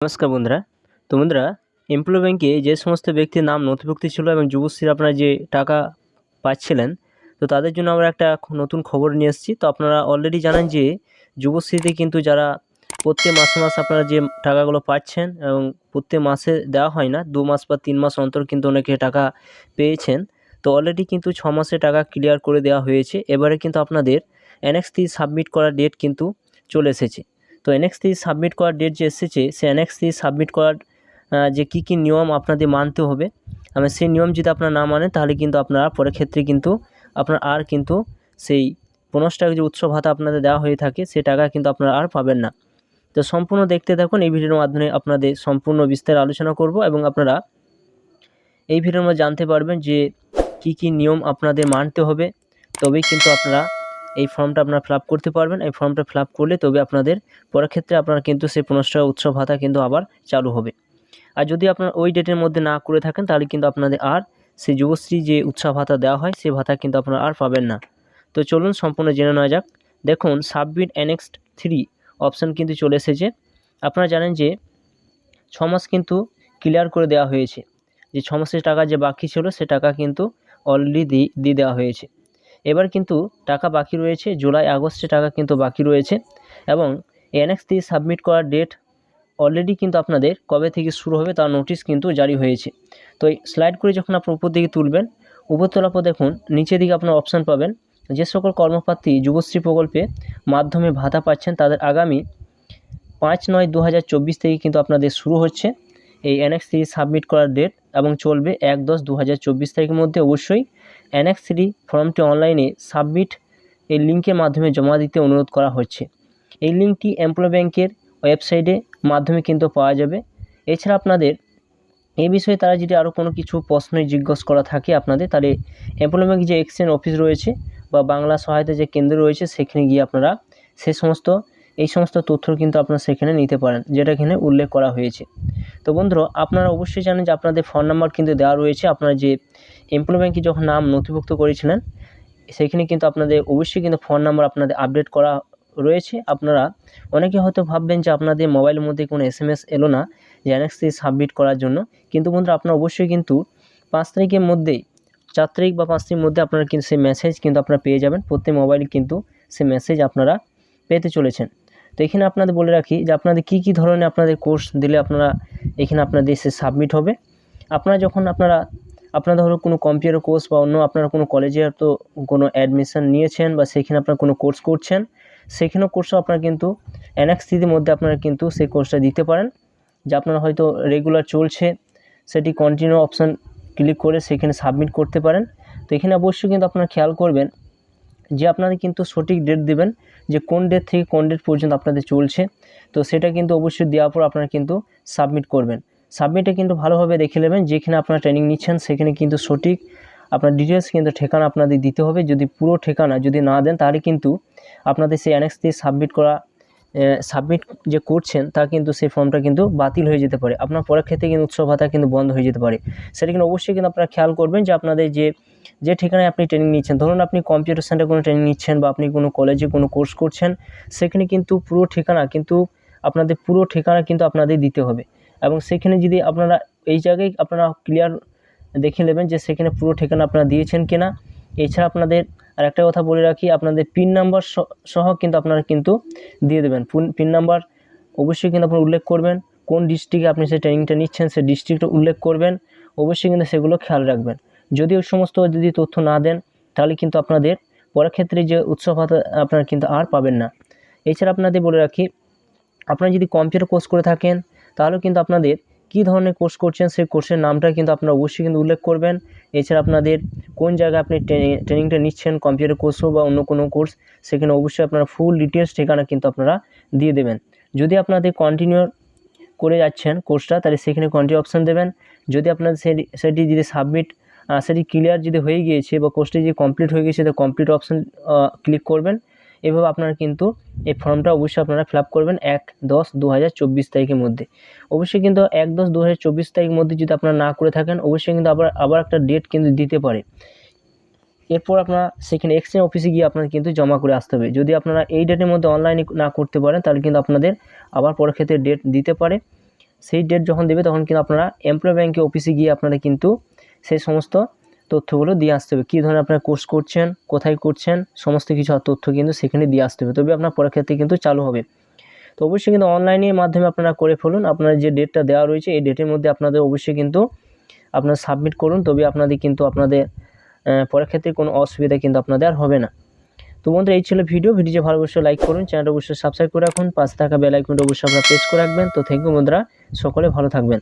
নমস্কার বন্ধুরা। তো বন্ধুরা এমপ্লয় ব্যাংকে যে সমস্ত ব্যক্তির নাম নথিভুক্ত ছিল এবং যুবশ্রীর আপনারা যে টাকা পাচ্ছিলেন, তো তাদের জন্য আমরা একটা নতুন খবর নিয়ে এসেছি। তো আপনারা অলরেডি জানেন যে যুবশ্রীতে কিন্তু যারা প্রত্যেক মাসে মাসে আপনারা যে টাকাগুলো পাচ্ছেন এবং প্রত্যেক মাসে দেওয়া হয় না, দু মাস বা তিন মাস অন্তর কিন্তু অনেকে টাকা পেয়েছেন। তো অলরেডি কিন্তু ছ মাসে টাকা ক্লিয়ার করে দেওয়া হয়েছে। এবারে কিন্তু আপনাদের এনএক্স থ্রি সাবমিট করার ডেট কিন্তু চলে এসেছে। তো এনএক্স থ্রি সাবমিট করার ডেট যে এসেছে সে এনএক্স থ্রি সাবমিট করার যে কী কী নিয়ম আপনাদের মানতে হবে, আমি সেই নিয়ম যদি আপনারা না মানেন, তাহলে কিন্তু আপনারা পরের ক্ষেত্রে কিন্তু আপনার আর কিন্তু সেই পনেরো টাকা যে উৎসব ভাতা আপনাদের দেওয়া হয়ে থাকে সে টাকা কিন্তু আপনারা আর পাবেন না। তো সম্পূর্ণ দেখতে থাকুন, এই ভিডিওর মাধ্যমে আপনাদের সম্পূর্ণ বিস্তার আলোচনা করব এবং আপনারা এই ভিডিওর মধ্যে জানতে পারবেন যে কি কি নিয়ম আপনাদের মানতে হবে, তবেই কিন্তু আপনারা এই ফর্মটা আপনারা ফিল করতে পারবেন। এই ফর্মটা ফিল করলে তবে আপনাদের পরের ক্ষেত্রে আপনার কিন্তু সেই পনেরো টাকা উৎসব ভাতা কিন্তু আবার চালু হবে। আর যদি আপনার ওই ডেটের মধ্যে না করে থাকেন, তাহলে কিন্তু আপনাদের আর সেই যুবশ্রী যে উৎসব ভাতা দেওয়া হয়, সেই ভাতা কিন্তু আপনারা আর পাবেন না। তো চলুন সম্পূর্ণ জেনে নেওয়া যাক। দেখুন, সাবমিট অ্যানেক্সড থ্রি অপশান কিন্তু চলে এসেছে। আপনারা জানেন যে ছ মাস কিন্তু ক্লিয়ার করে দেওয়া হয়েছে। যে ছ মাসের টাকা যে বাকি ছিল, সে টাকা কিন্তু অলরেডি দিয়ে দেওয়া হয়েছে। এবার কিন্তু টাকা বাকি রয়েছে, জুলাই, আগস্টে টাকা কিন্তু বাকি রয়েছে এবং এনএক্স দিয়ে সাবমিট করার ডেট অলরেডি কিন্তু আপনাদের কবে থেকে শুরু হবে তার নোটিশ কিন্তু জারি হয়েছে। তো এই স্লাইড করে যখন আপনার উপর দিকে তুলবেন উপর পর দেখুন, নিচের দিকে আপনার অপশান পাবেন, যে সকল কর্মপ্রার্থী যুবশ্রী প্রকল্পে মাধ্যমে ভাতা পাচ্ছেন তাদের আগামী পাঁচ নয় দু থেকে কিন্তু আপনাদের শুরু হচ্ছে এই এনএক্স থ্রি সাবমিট করার ডেট এবং চলবে এক দশ দু তারিখের মধ্যে। অবশ্যই এনএক্স থ্রি ফর্মটি অনলাইনে সাবমিট এই লিঙ্কের মাধ্যমে জমা দিতে অনুরোধ করা হচ্ছে এই লিঙ্কটি এমপ্লয় ব্যাংকের ওয়েবসাইটে মাধ্যমে কিন্তু পাওয়া যাবে। এছাড়া আপনাদের এই বিষয়ে তারা যদি আরও কোনো কিছু প্রশ্ন জিজ্ঞেস করা থাকে আপনাদের, তাহলে এমপ্লয় ব্যাংক যে এক্সচেঞ্জ অফিস রয়েছে বা বাংলা সহায়তা যে কেন্দ্র রয়েছে, সেখানে গিয়ে আপনারা সে সমস্ত, এই সমস্ত তথ্য কিন্তু আপনারা সেখানে নিতে পারেন, যেটা এখানে উল্লেখ করা হয়েছে। তো বন্ধুরা, আপনারা অবশ্যই জানেন যে আপনাদের ফোন নাম্বার কিন্তু দেওয়া রয়েছে। আপনারা যে এমপ্লয় ব্যাঙ্কে যখন নাম নথিভুক্ত করেছিলেন, সেখানে কিন্তু আপনাদের অবশ্যই কিন্তু ফোন নাম্বার আপনাদের আপডেট করা রয়েছে। আপনারা অনেকে হয়তো ভাববেন যে আপনাদের মোবাইলের মধ্যে কোনো এস এম এস এলো না, যে অ্যানেক্সটি সাবমিট করার জন্য। কিন্তু বন্ধুরা, আপনারা অবশ্যই কিন্তু পাঁচ তারিখের মধ্যেই চার তারিখ বা পাঁচ তারিখের মধ্যে আপনারা কিন্তু সেই মেসেজ কিন্তু আপনারা পেয়ে যাবেন। প্রত্যেক মোবাইলে কিন্তু সেই মেসেজ আপনারা পেতে চলেছেন। তো এখানে আপনাদের বলে রাখি যে আপনাদের কী কী ধরনের আপনাদের কোর্স দিলে আপনারা এখানে আপনাদের সে সাবমিট হবে। আপনারা যখন আপনারা আপনারা ধরো কোনো কম্পিউটার কোর্স বা অন্য আপনারা কোনো কলেজে তো কোনো অ্যাডমিশন নিয়েছেন বা সেখানে আপনারা কোনো কোর্স করছেন, সেখানেও কোর্সও আপনারা কিন্তু এনএক্সির মধ্যে আপনারা কিন্তু সেই কোর্সটা দিতে পারেন। যে আপনারা হয়তো রেগুলার চলছে, সেটি কন্টিনিউ অপশান ক্লিক করে সেখানে সাবমিট করতে পারেন। তো এখানে অবশ্যই কিন্তু আপনারা খেয়াল করবেন যে আপনাদের কিন্তু সঠিক ডেট দেবেন যে কোন ডেট থেকে কোন ডেট পর্যন্ত আপনাদের চলছে। তো সেটা কিন্তু অবশ্যই দেওয়ার পর আপনারা কিন্তু সাবমিট করবেন। সাবমিটে কিন্তু ভালোভাবে দেখে নেবেন যেখানে আপনারা ট্রেনিং নিচ্ছেন, সেখানে কিন্তু সঠিক আপনার ডিটেলস কিন্তু ঠিকানা আপনাদের দিতে হবে। যদি পুরো ঠিকানা যদি না দেন, তাহলে কিন্তু আপনাদের সেই অ্যানেক্স দিয়ে সাবমিট করা সাবমিট যে করছেন, তা কিন্তু সেই ফর্মটা কিন্তু বাতিল হয়ে যেতে পারে। আপনার পরের ক্ষেত্রে কিন্তু উৎসব ভাতা কিন্তু বন্ধ হয়ে যেতে পারে। সেটা কিন্তু অবশ্যই কিন্তু আপনারা খেয়াল করবেন যে আপনাদের যে যে ঠিকানায় আপনি ট্রেনিং নিচ্ছেন, ধরুন আপনি কম্পিউটার সেন্টারে কোনো ট্রেনিং নিচ্ছেন বা আপনি কোনো কলেজে কোনো কোর্স করছেন, সেখানে কিন্তু পুরো ঠিকানা কিন্তু আপনাদের পুরো ঠিকানা কিন্তু আপনাদের দিতে হবে। এবং সেখানে যদি আপনারা এই জায়গায় আপনারা ক্লিয়ার দেখে নেবেন যে সেখানে পুরো ঠিকানা আপনারা দিয়েছেন কিনা। এছাড়া আপনাদের আর একটা কথা বলে রাখি, আপনাদের পিন নাম্বার সহ কিন্তু আপনারা কিন্তু দিয়ে দেবেন। পিন নাম্বার অবশ্যই কিন্তু আপনারা উল্লেখ করবেন, কোন ডিস্ট্রিক্টে আপনি সেই ট্রেনিংটা নিচ্ছেন সেই ডিস্ট্রিক্টটা উল্লেখ করবেন, অবশ্যই কিন্তু সেগুলো খেয়াল রাখবেন। যদি ওই সমস্ত যদি তথ্য না দেন, তাহলে কিন্তু আপনাদের পরের ক্ষেত্রে যে উৎসব আপনারা কিন্তু আর পাবেন না। এছাড়া আপনাদের বলে রাখি, আপনারা যদি কম্পিউটার কোর্স করে থাকেন, তাহলেও কিন্তু আপনাদের কী ধরনের কোর্স করছেন, সেই কোর্সের নামটা কিন্তু আপনারা অবশ্যই কিন্তু উল্লেখ করবেন। এছাড়া আপনাদের কোন জায়গায় আপনি ট্রেনি- ট্রেনিংটা নিচ্ছেন, কম্পিউটার কোর্স বা অন্য কোনো কোর্স, সেখানে অবশ্যই আপনারা ফুল ডিটেলস ঠিকানা কিন্তু আপনারা দিয়ে দেবেন। যদি আপনাদের কন্টিনিউ করে যাচ্ছেন কোর্সটা, তাহলে সেখানে কন্টিনিউ অপশান দেবেন। যদি আপনাদের সেটি যদি সাবমিট সেটি ক্লিয়ার যদি হয়ে গিয়েছে বা কোর্সটি যদি কমপ্লিট হয়ে গিয়েছে, তো কমপ্লিট অপশান ক্লিক করবেন। এভাবে আপনারা কিন্তু এই ফর্মটা অবশ্যই আপনারা ফিল করবেন এক দশ দু তারিখের মধ্যে। অবশ্যই কিন্তু এক দশ দু তারিখের মধ্যে যদি আপনারা না করে থাকেন, অবশ্যই কিন্তু আবার আবার একটা ডেট কিন্তু দিতে পারে। এরপর আপনারা সেখানে এক্সচেঞ্জ অফিসে গিয়ে আপনাদের কিন্তু জমা করে আসতে হবে। যদি আপনারা এই ডেটের মধ্যে অনলাইনে না করতে পারেন, তাহলে কিন্তু আপনাদের আবার পরের ক্ষেত্রে ডেট দিতে পারে। সেই ডেট যখন দেবে, তখন কিন্তু আপনারা এমপ্লয় ব্যাঙ্কে অফিসে গিয়ে আপনারা কিন্তু সেই সমস্ত তথ্যগুলো দিয়ে আসতে হবে। কী ধরনের আপনার কোর্স করছেন, কোথায় করছেন, সমস্ত কিছু তথ্য কিন্তু সেখানে দিয়ে আসতে হবে। তবে আপনার পরীক্ষাতে কিন্তু চালু হবে। তো অবশ্যই কিন্তু অনলাইনের মাধ্যমে আপনারা করে ফেলুন। আপনার যে ডেটটা দেওয়া রয়েছে, এই ডেটের মধ্যে আপনাদের অবশ্যই কিন্তু আপনারা সাবমিট করুন। তবে আপনাদের কিন্তু আপনাদের পরীক্ষাতে কোনো অসুবিধা কিন্তু আপনাদের আর হবে না। তো বন্ধুরা, এই ছিল ভিডিও ভিডিও ভালো অবশ্যই লাইক করুন। চ্যানেলটা অবশ্যই সাবস্ক্রাইব করে রাখুন। পাশে থাকা বেল আইকনটা অবশ্যই আপনারা প্রেস করে রাখবেন। তো থ্যাংক ইউ বন্ধুরা। সকলে ভালো থাকবেন।